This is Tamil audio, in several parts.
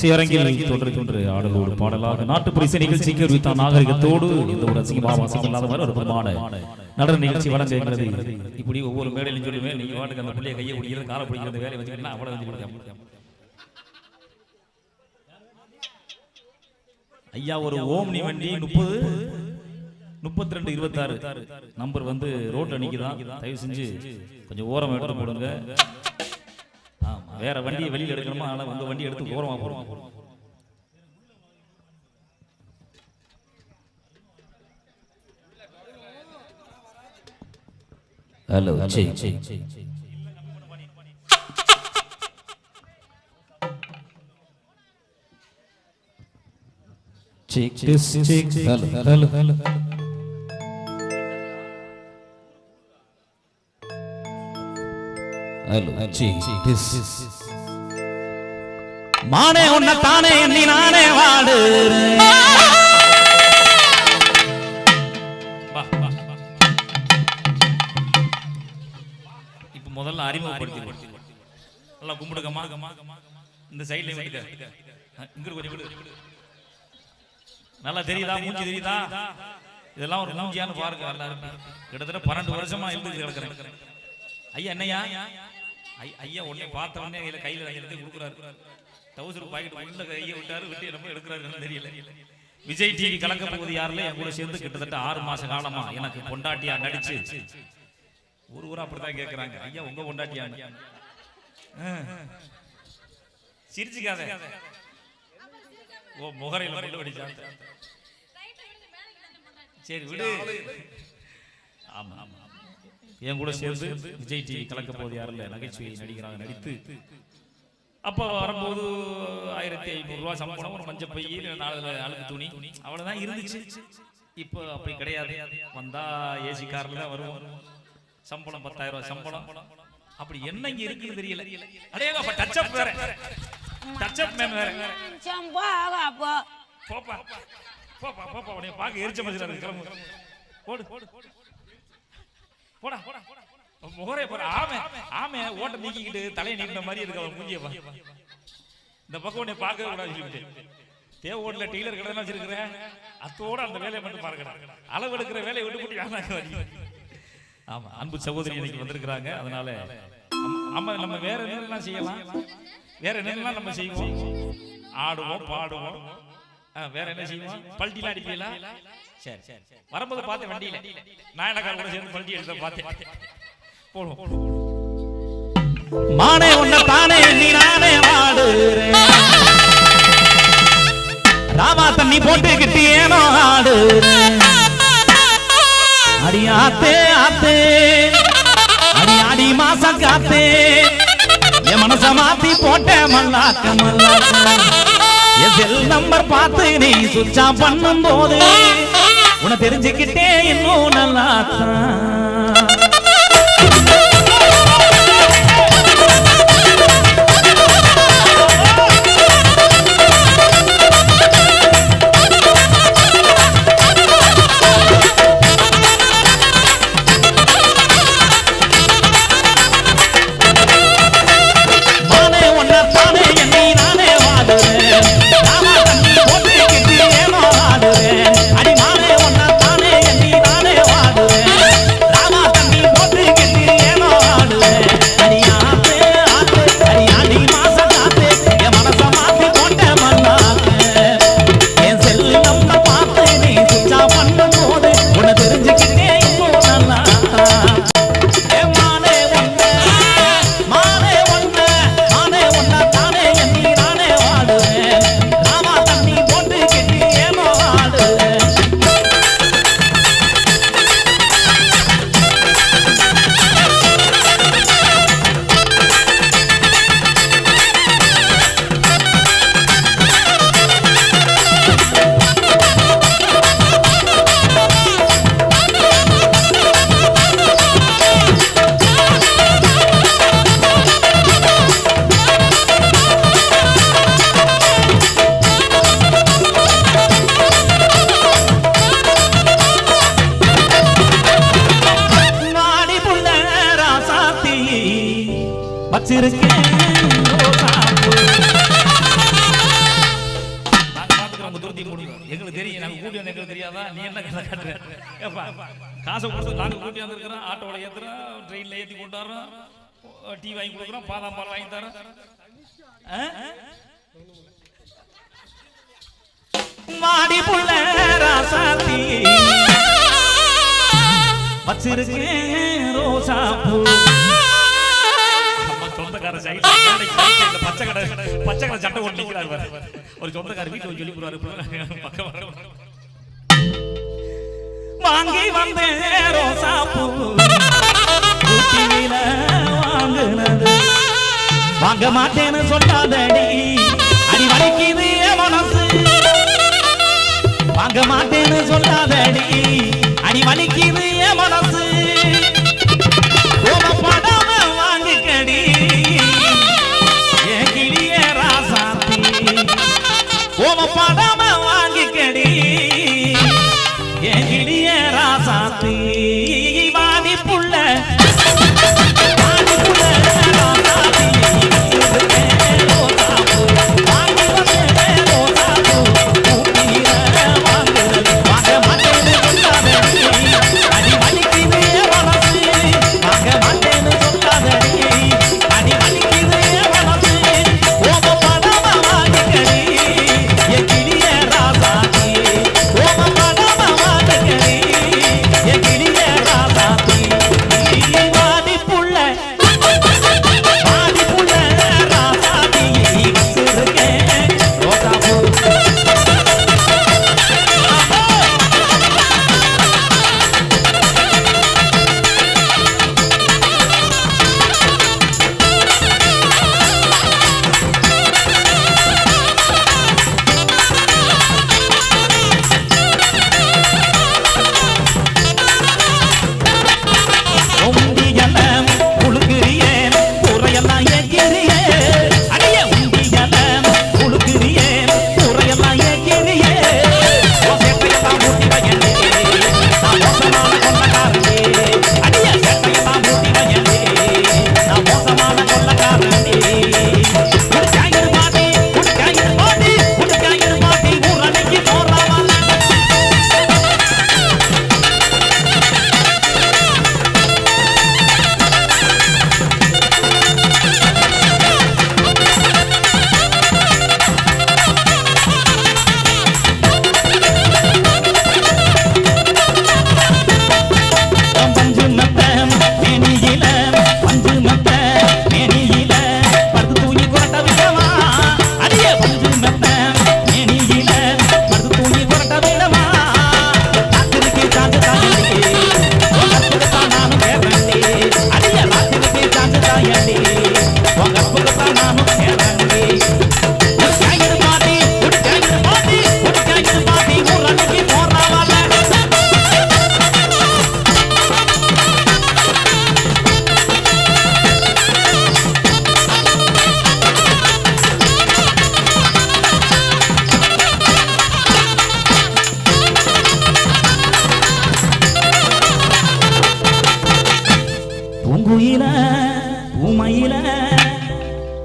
சேரங்கில் தொடர்கின்ற ஆடலோடு பாடலாக நாட்டுப்புற இசை நிகழ்ச்சிக்கு அறிவித்த நாகரிகத்தோடு இந்த ஒரு அசிங்கமாக அசிங்கம் இல்லாத மாதிரி ஒரு பிரமாண நடன நிகழ்ச்சி வழங்குகிறது இப்படி ஒவ்வொரு மேடையிலும் சொல்லுவேன் நீங்க வாட்டுக்கு அந்த பிள்ளைய கையை பிடிக்கிறது காலை பிடிக்கிறது வேலையை வச்சுக்கிட்டா கொடுக்காம ஐயா ஒரு ஓம்னி வண்டி முப்பது முப்பத்தி ரெண்டு இருபத்தாறு. நம்பர் வந்து ரோட்ல நிக்குதான் தயவு செஞ்சு கொஞ்சம் ஓரம் எடுத்து போடுங்க. வேற வண்டியை வெளியில எடுக்கணுமா? ஆனா உங்க வண்டி எடுத்து ஓரமா போடுங்க ஹலோ சரி சரி சரி. Check this, check, hello, hello, hello. Hello, மானே உன்னை தானே எண்ணி நானே வாடு இப்ப முதல்ல அறிமுகப்படுத்தி நல்லா கும்பிடுங்கம்மா. இந்த சைட்ல விட்டுக்க. இங்க கொஞ்சம் விடு. நல்லா தெரியுதா? மூஞ்சி தெரியுதா? இதெல்லாம் ஒரு மூஞ்சியான்னு பாருங்க. கிட்டத்தட்ட பன்னெண்டு வருஷமா இருந்து கிடக்குறேன். ஐயா என்னையா ஐயா உடனே பார்த்த உடனே கையில கையில எடுத்து கொடுக்குறாரு. தௌசண்ட் பாக்கெட் உள்ள கையை விட்டாரு விட்டு நம்ம எடுக்கிறாருன்னு தெரியல. விஜய் டிவி கலக்க போகுது யாருல? என் கூட சேர்ந்து கிட்டத்தட்ட ஆறு மாச காலமா எனக்கு பொண்டாட்டியா நடிச்சு. ஒரு ஊரா அப்படித்தான் கேக்குறாங்க. ஐயா உங்க பொண்டாட்டியா? சிரிச்சுக்காத. ஓ முகரையில முள்ள வடிச்சான் சரி விடு. ஆமா ஆமா. என் கூட சேர்ந்து விஜய் டிவி கலக்க போது யாரும் இல்ல நகைச்சுவை நடிகராக நடித்து. அப்போ வரும்போது ஆயிரத்தி ஐநூறு ரூபாய் சம்பளம் ஒரு மஞ்சள் பை நாலு அழுக்கு துணி. அவ்வளவுதான் இருந்துச்சு. இப்போ அப்படி கிடையாது. வந்தா ஏசி கார்ல தான் வருவோம். சம்பளம் பத்தாயிரம் ரூபாய் சம்பளம். அப்படி என்ன இங்க இருக்குன்னு தெரியல. அடேங்க அப்ப டச் அப் வேற. டச் அப் மேம் வேற. போப்பா போப்பா போப்பா உன்னை பார்க்க எரிச்ச இருக்கு கிளம்பு. போடு போடா. போடா முகரே போற ஆமே ஆமே ஓட்ட நீக்கிக்கிட்டு தலையை நீட்ட மாதிரி இருக்கு அவன் மூஞ்சிய இந்த பக்கம் உன்னை பார்க்கவே கூடாது சொல்லிட்டு. தேவ ஓட்டுல டெய்லர் கடை வச்சிருக்கிறேன். அத்தோட அந்த வேலையை மட்டும் பாருங்க அளவு எடுக்கிற வேலையை விட்டு போட்டு யாருனாக்க ஆமா அன்பு சகோதரி இன்னைக்கு வந்திருக்கிறாங்க. அதனால ஆமா நம்ம வேற என்னெல்லாம் செய்யலாம்? வேற என்னெல்லாம் நம்ம செய்வோம்? ஆடுவோம் பாடுவோம். வேற என்ன செய்வோம்? பல்ட்டிலாம் அடிப்பீங்களா? சரி. சரி வரும்போது பார்த்து வண்டியில. நாயனக்கார கூட சேர்ந்து பல்ட்டி எடுத்து பார்த்து போடுவோம் மானே உன்னை தானே நீ நானே வாடுறேன். ராமா தண்ணி போட்டுக்கிட்டு ஏனோ ஆடுறேன். அடி ஆத்தே ஆத்தே. அடி அடி மாசம் காத்தே. என் மனச மாத்தி போட்ட மல்லாக்க மல்லாக்க. என் செல் நம்பர் பார்த்து நீ சுவிட்ச் பண்ணும் போது உன தெரிஞ்சுக்கிட்டே இன்னும் நல்லா வாடி புள்ள ராசாத்தி. வச்சிருக்கேன் ரோசா பூ. சொந்தக்காரர் வாங்கி வாங்க மாட்டேன்னு சொல்லாதடி. அடி வலிக்குது. வாங்க மாட்டேன்னு சொல்லாதடி. அடி வலிக்குது என் மனசு.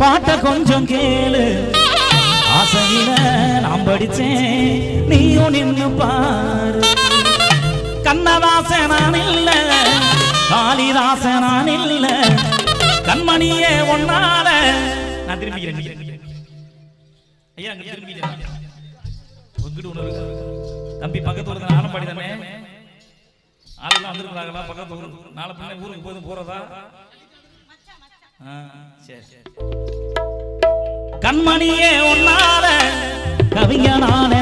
பாட்ட கொஞ்சம் கேளு. ஆசையில நான் படிச்சேன். நீயும் நின்னு பாரு. கண்ணதாச நான் இல்ல காளிதாச நான் இல்ல. கண்மணியே ஒன்னால நான் திரும்பிக்கிறேன் தம்பி பக்கத்து நானும் படிதானே ஆளெல்லாம் வந்துருக்காங்களா பக்கத்து ஊருக்கு நாளை ஊருக்கு போதும் போறதா? கண்மணியே உன்னால கவிஞனான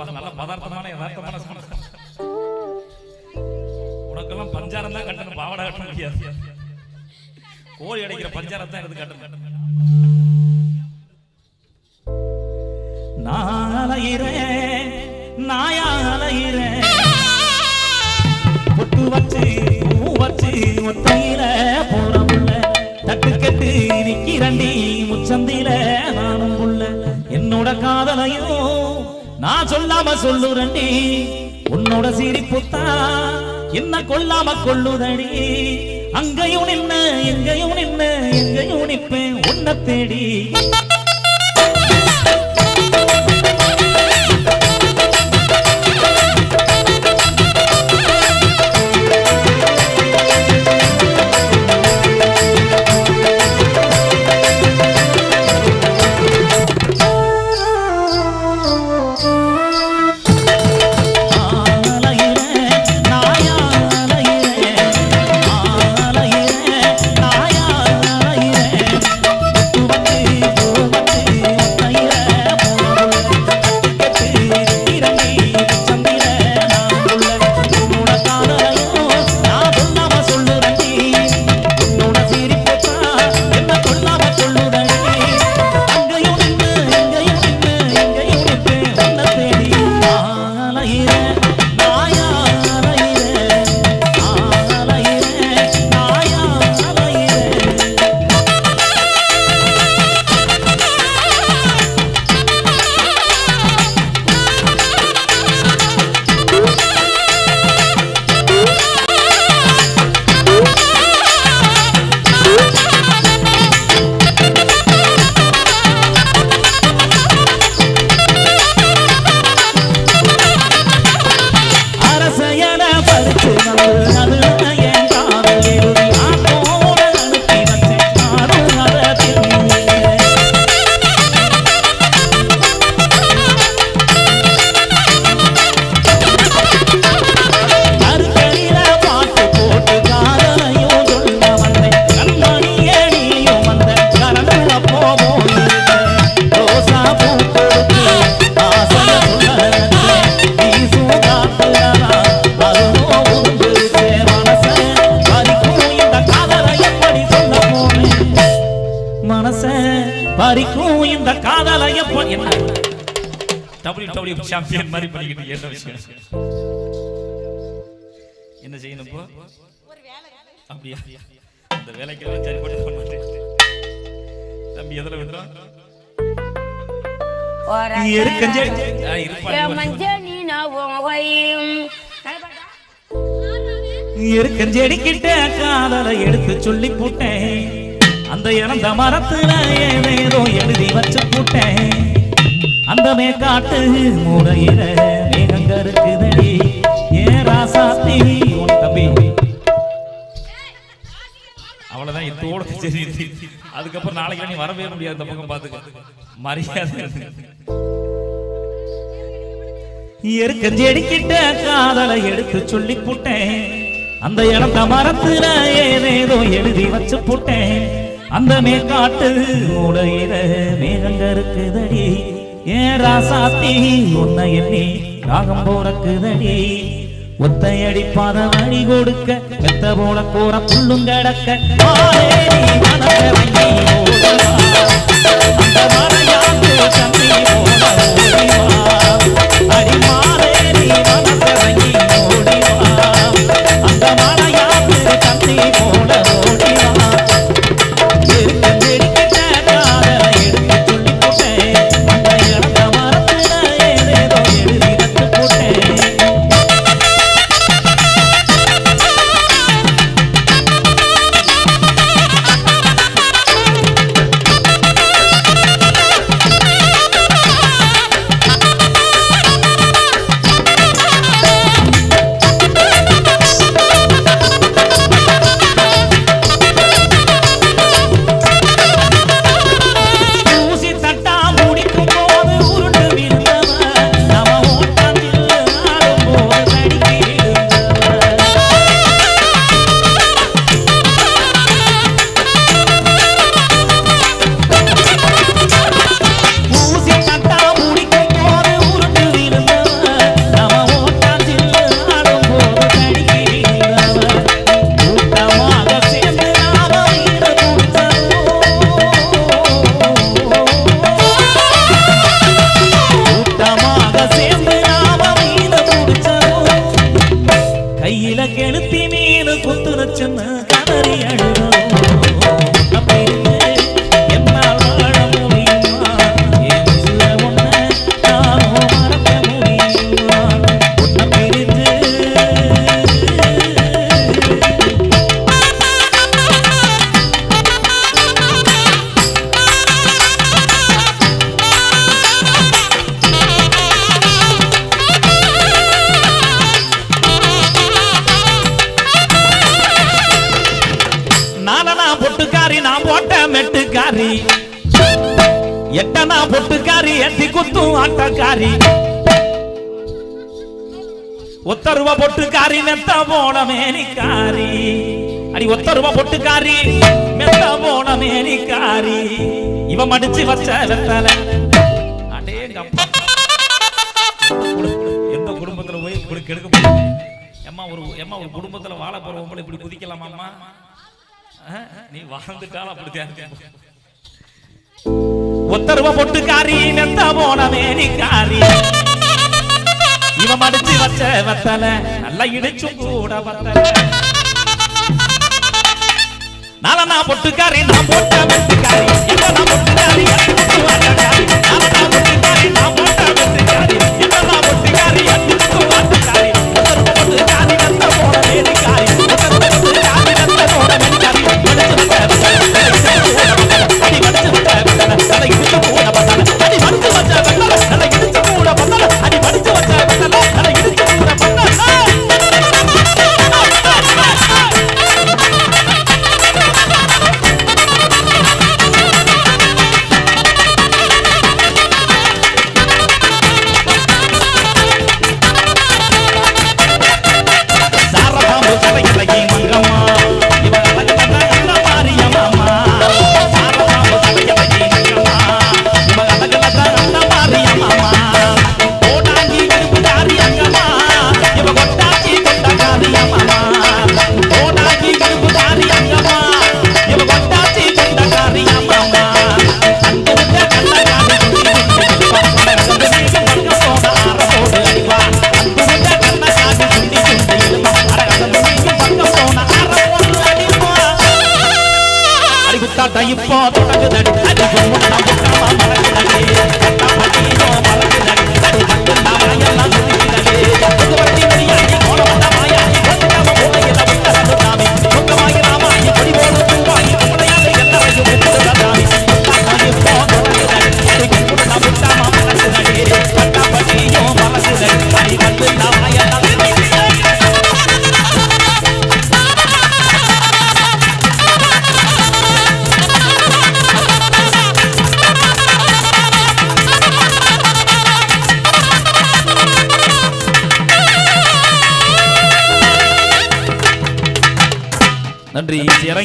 நல்ல நல்ல பதார்த்தமான யதார்த்தமான சமையல். உனக்கெல்லாம் பஞ்சாரம் தான் கட்டணும் பாவாடை கட்ட முடியாது. கோழி அடைக்கிற பஞ்சாரம் தான் எடுத்து கட்டணும். நாளையிறேன் நாயாலையிறேன் பொட்டு வச்சு பூ வச்சு ஒத்தையில. சொல்லாம சொல்லுறண்டி. உன்னோட சிரிப்புத்தான் என்ன கொல்லாம கொள்ளுதடி அங்கையும் நின்ன எங்கையும் நின்ன எங்கையும் நிப்பேன். உன்னை தேடி. சாம்பியன் மாதிரி பண்ணிக்கிட்டு என்ன விஷயம்? என்ன செய்யணும் இப்போ? அப்படியா? அந்த வேலைக்கு எல்லாம் சரிப்பட்டு பண்ண மாட்டேன். தம்பி எதுல காதலை எடுத்து சொல்லி போட்டேன். அந்த இறந்த மரத்துல ஏதேதோ எழுதி வச்சு போட்டேன். அந்த மேக்காட்டு மூடையில மேகங்க இருக்குதடி ஏன் ராசாத்தி உன் தம்பி. அவ்வளவுதான் இத்தோட சரி. அதுக்கப்புறம் நாளைக்கு நீ வரவே முடியாது அந்த பக்கம் பாத்துக்க மரியாதை எருக்கஞ்செடிக்கிட்ட காதலை எடுத்து சொல்லி போட்டேன். அந்த இடம் மரத்துல ஏதேதோ எழுதி வச்சு போட்டேன். அந்த மேற்காட்டு மூடையில மேகங்க இருக்குதடி ஏன் ராசாத்தி உன்னை எண்ணி ராகம் போறக்குதடி. ஒத்தையடி பாத வழி கொடுக்க மெத்த போல கூற புல்லும் கிடக்க. மெத்த அடி ஒத்த ரூபா பொட்டுக்காரி. மெத்த போன மேனிக்காரி. இவன் மடிச்சு வச்ச வெத்தல. அடே எந்த குடும்பத்துல போய் இப்படி கெடுக்க முடியும் ஒரு ஏமா ஒரு குடும்பத்துல வாழ போறவங்க இப்படி குதிக்கலாமாம்மா நீ வாழ்ந்துட்டாலும் அப்படித்தான் ஒத்த ரூபா பொட்டுக்காரி மெத்த போன மேனிக்காரி. இவன் மடிச்சு வச்ச வத்தல நல்லா இடிச்சும் கூட வத்தல. நாளா நான் பொட்டுக்காரி நான் போட்ட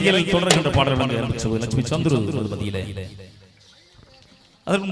அருகில் தொடர்கின்ற பாடல்கள் லட்சுமி சந்துரு மதியிலே. அதற்கு